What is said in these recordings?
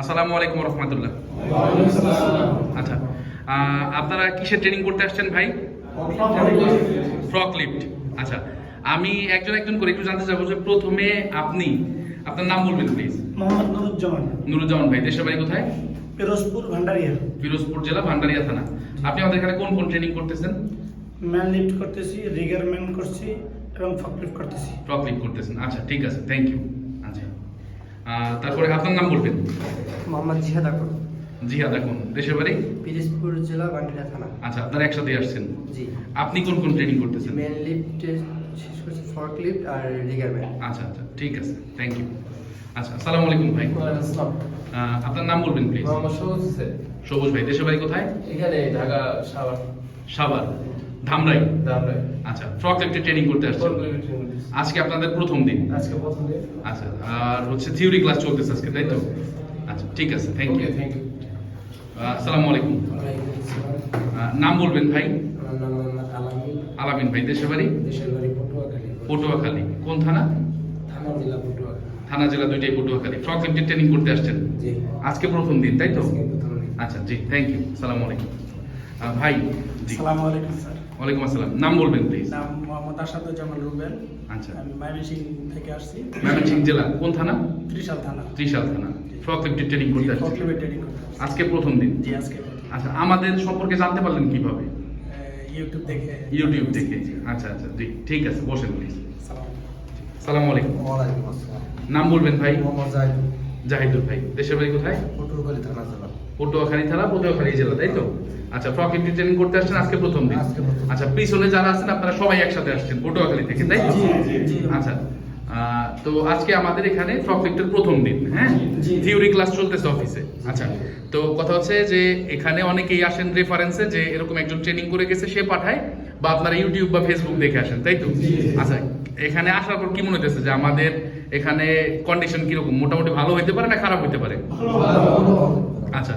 আসসালামু আলাইকুম রহমতুল্লাহ। আচ্ছা আপনারা কিসের ট্রেনিং করতে আসছেন ভাই? ফ্রক লিফট আচ্ছা আমি একজন একজন করে একটু জানতে চাবো যে প্রথমে আপনি আপনার নাম বলবেন প্লিজ মোহাম্মদ নুরুজ্জামান। নুরুজ্জামান ভাই দেশের বাড়ি কোথায়? পিরোজপুর ভান্ডারিয়া। ফিরোজপুর জেলা ভান্ডারিয়া থানা। আপনি আমাদের এখানে কোন কোন ট্রেনিং করতেছেন? ম্যান লিফট করতেছি রিগার ম্যান করছি এবং ফক লিফট করতেছি। ফ্রক লিফট করতেছেন। আচ্ছা ঠিক আছে থ্যাংক ইউ আচ্ছা। তারপরে আপনার নাম বলবেন? মোহাম্মদ জিহাদ আকর জিহাদ এখন দেশের বাড়ি? পিরিজপুর জেলা বান্ডিলা থানা। আচ্ছা আপনারা একসাথে আসছেন? জি। আপনি কোন কোন ট্রেনিং করতেছেন? মেন লিফট শেষ করছি ফর্ক লিফট আর রিগার ম্যান আচ্ছা আচ্ছা ঠিক আছে থ্যাংক ইউ আচ্ছা আসসালামু আলাইকুম ভাই। আহ, আপনার নাম বলবেন প্লিজ সবুজ ভাই দেশের বাড়ি কোথায়? এখানে ঢাকা সাভার। সাভার। ধামরাই? আচ্ছা ফ্রক লিফটে ট্রেনিং করতে আসছেন আজকে আপনাদের প্রথম দিন। আজকে প্রথম দিন। আচ্ছা আর হচ্ছে থিওরি ক্লাস চলতেছে আজকে তাই তো? আচ্ছা ঠিক আছে থ্যাংক ইউ থ্যাংক ইউ আসসালামু আলাইকুম। নাম বলবেন ভাই? আলামিন। ভাই দেশের বাড়ি? পটুয়াখালী। কোন থানা? থানা জেলা পটুয়াখালী। থানা জেলা দুইটাই পটুয়াখালী। ফ্রক লিফটে ট্রেনিং করতে আসছেন? জি। আজকে প্রথম দিন তাই তো। আচ্ছা জি থ্যাংক ইউ সালাম আলাইকুম। ভাই জি। আলাইকুম স্যার। ওয়ালাইকুম আসসালাম। নাম বলবেন প্লিজ নাম মোহাম্মদ আসাদুজ্জামান রুবেল। আচ্ছা। আমি ময়মনসিং থেকে আসছি। ময়মনসিংহ জেলা কোন থানা? ত্রিশাল থানা। ত্রিশাল থানা। ট্রেনিং করতে ফক আসছেন ট্রেনিং করতে আজকে প্রথম দিন। জি আজকে আচ্ছা আমাদের সম্পর্কে জানতে পারলেন কীভাবে? ইউটিউব দেখে। ইউটিউব থেকে আচ্ছা আচ্ছা জি ঠিক আছে বসেন প্লিজ সালাম সালাম আলাইকুম। ওয়ালাইকুম আসসালাম। নাম বলবেন ভাই। মোহাম্মদ জাহিদ জাহিদুল ভাই দেশের বাড়ি কোথায়? পটুয়াখালী থানা জেলা। পটুয়াখালী থানা পটুয়াখালী জেলা তাই তো? আচ্ছা লিফটে ট্রেনিং করতে আসছেন আজকে প্রথম দিন। আচ্ছা পিছনে যারা আছেন আপনারা সবাই একসাথে আসছেন পটুয়াখালী থেকে তাই তো। আচ্ছা তো আজকে আমাদের এখানে লিফটের প্রথম দিন হ্যাঁ? থিওরি ক্লাস চলতেছে অফিসে আচ্ছা তো কথা হচ্ছে যে এখানে অনেকেই আসেন রেফারেন্সে যে এরকম একজন ট্রেনিং করে গেছে সে পাঠায় বা আপনারা ইউটিউব বা ফেসবুক দেখে আসেন তাই তো? আচ্ছা এখানে আসার পর কি মনে হতেছে যে আমাদের এখানে কন্ডিশন কীরকম? মোটামুটি ভালো হইতে পারে না খারাপ হইতে পারে? আচ্ছা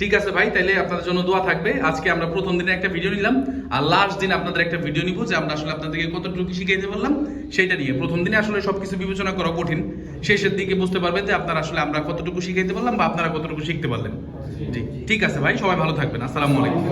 ঠিক আছে ভাই, তাইলে আপনাদের জন্য দোয়া থাকবে। আজকে আমরা প্রথম দিনে একটা ভিডিও নিলাম আর লাস্ট দিন আপনাদের একটা ভিডিও নিব যে আমরা আসলে আপনাদেরকে কতটুকু শিখাইতে পারলাম সেটা নিয়ে। প্রথম দিনে আসলে সবকিছু বিবেচনা করা কঠিন। শেষের দিকে বুঝতে পারবেন যে আপনারা আসলে আমরা কতটুকু শিখাইতে পারলাম বা আপনারা কতটুকু শিখতে পারলেন। জি, ঠিক আছে ভাই, সবাই ভালো থাকবেন। আসসালামু আলাইকুম।